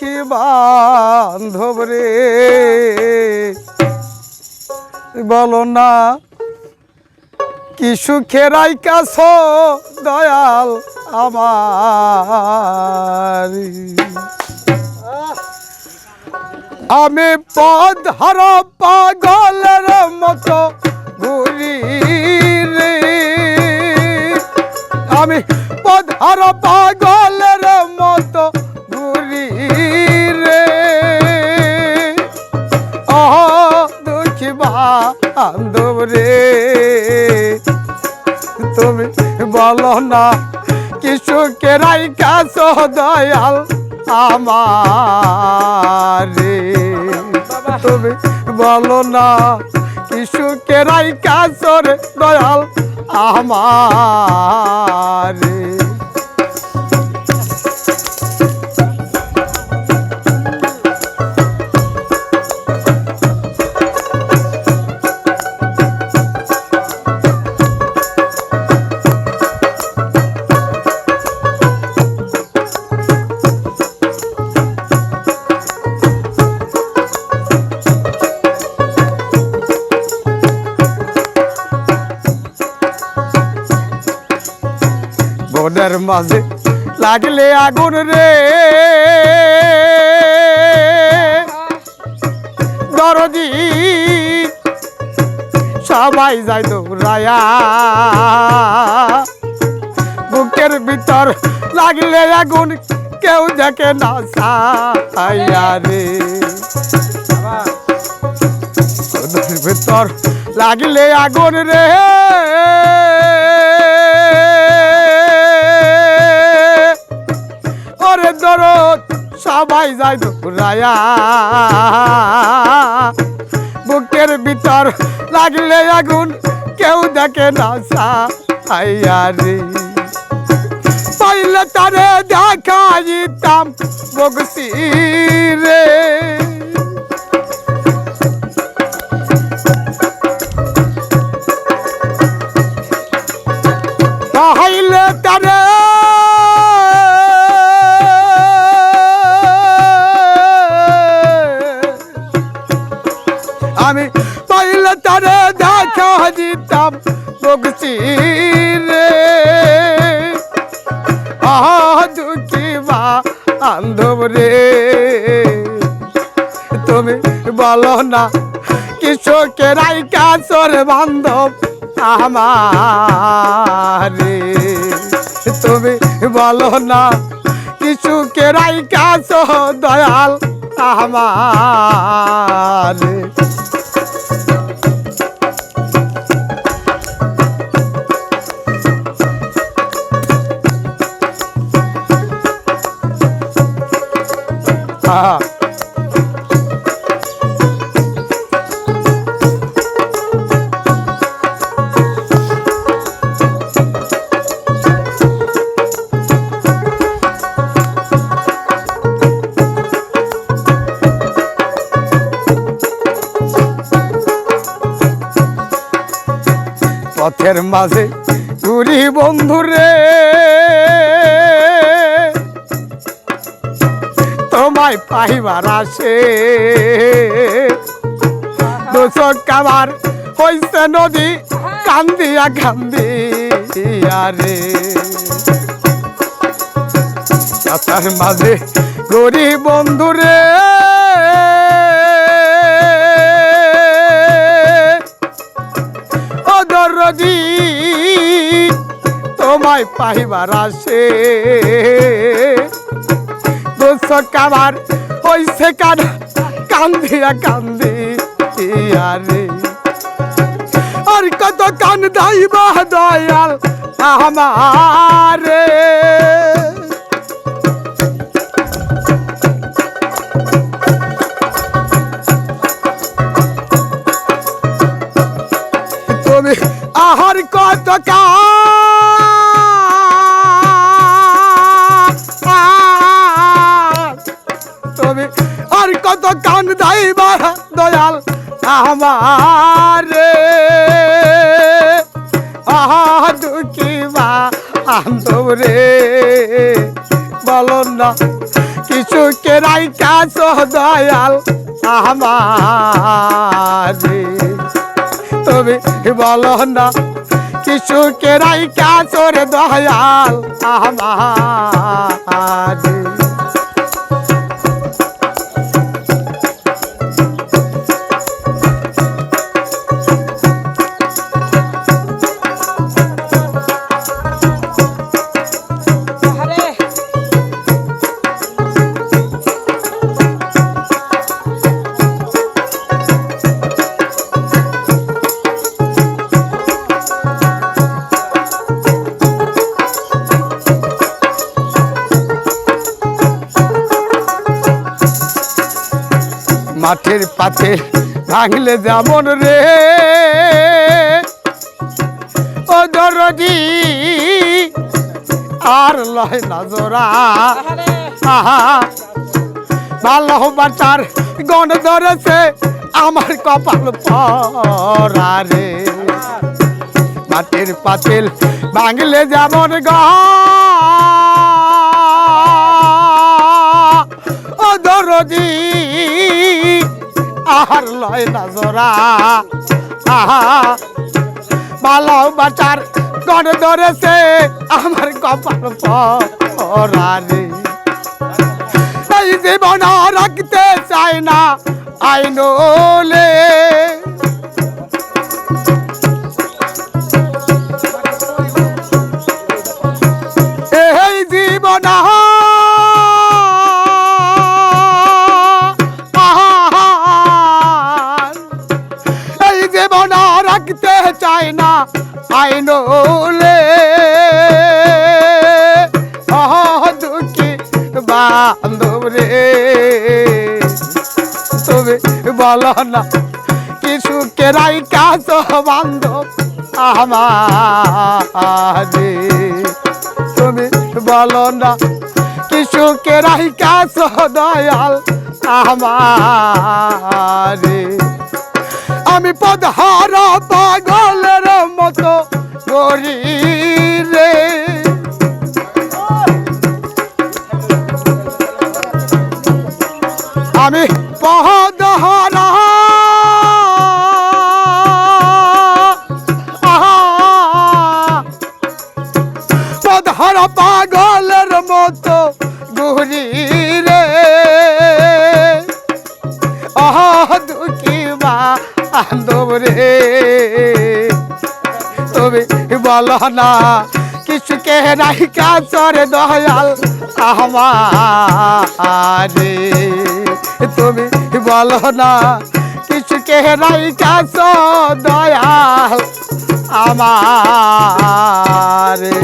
দুঃখী বান্ধব রে। বলো না, কি সুখেরাই কাছ দয়াল আমার? আমি পদ হর পাগলের মতো ঘুরি রে। আমি পদ হর পাগলের মতো রে। তুমি বলো না কিছু কেরাই কাছ দয়াল আমার রে। তুমি বলো না কিছু কেরাই রে দয়াল আমার মাঝে লাগলে আগুন রে। দরদি, সবাই যাই দৌড়ায়া। বুকের ভিতর লাগলে আগুন, কেউ দেখে না সাইয়া রে। ভিতর লাগলে আগুন রে। সবাই যায় দৌড়ায়া বুকের ভিতর লাগলে আগুন, কেউ দেখে না সাইয়ারি পাইলে তারে দেখা দিতাম বগসি রে রে। তুমি বলো না কিছু কেরাই চোর বান্ধব আমার তুমি বলো না কিছু কেরাই চো দয়াল আমার পথের মাঝে ঘুরি বন্ধুরে তোমায় পাইবার আসে। দোষক কাবার হইছে নদী, কান্দিয়া কান্দিয়া রে। তার মাঝে গরি বন্ধুরে অদরদি তোমায় পাইবার আসে দোষক কাবার হইছে কান কান্দিয়া কান্দি রে। আর কত কান দাইবা দয়াল আমারে। আহার কত তুমি আর কত কান দাইবা, দয়াল আমার আহা, দুঃখী মা আন্দব রে। বলো না, কিছু কেরাই কাছ দয়াল আমারে তুমি বলো না কিছু কেরাই কাছ রে দয়াল আমারে মাঠের পাতে ভাঙলে যেমন রে। ও দরদি আর লয় না জোড়া। আরে আহা ভালো বাটার গণ ধরেছে আমার কপাল পরা রে। মাটির পাতিল ভাঙলে যেমন গ দরদি আহার লয় নজরা আহা, ভালো বাটার গণ ধরেছে আমার কপাল পরারে এই জীবন রাখতে চাই না আইনলে। বলো না, কিছু কেরাই কাজ বান্ধব আমারে। তুমি বলো না, কিছু কেরাই কাজ দয়াল আমারে। আমি পদহার পাগলের মতো করি পাগলের মতো ঘুরি রে। আহ, দুঃখী বান্ধব রে। তুমি বলো না, কিছু কে নাই কাছরে দয়াল আমারে। তুমি বলো না, কিছু কে নাই কাছ দয়াল আমারে।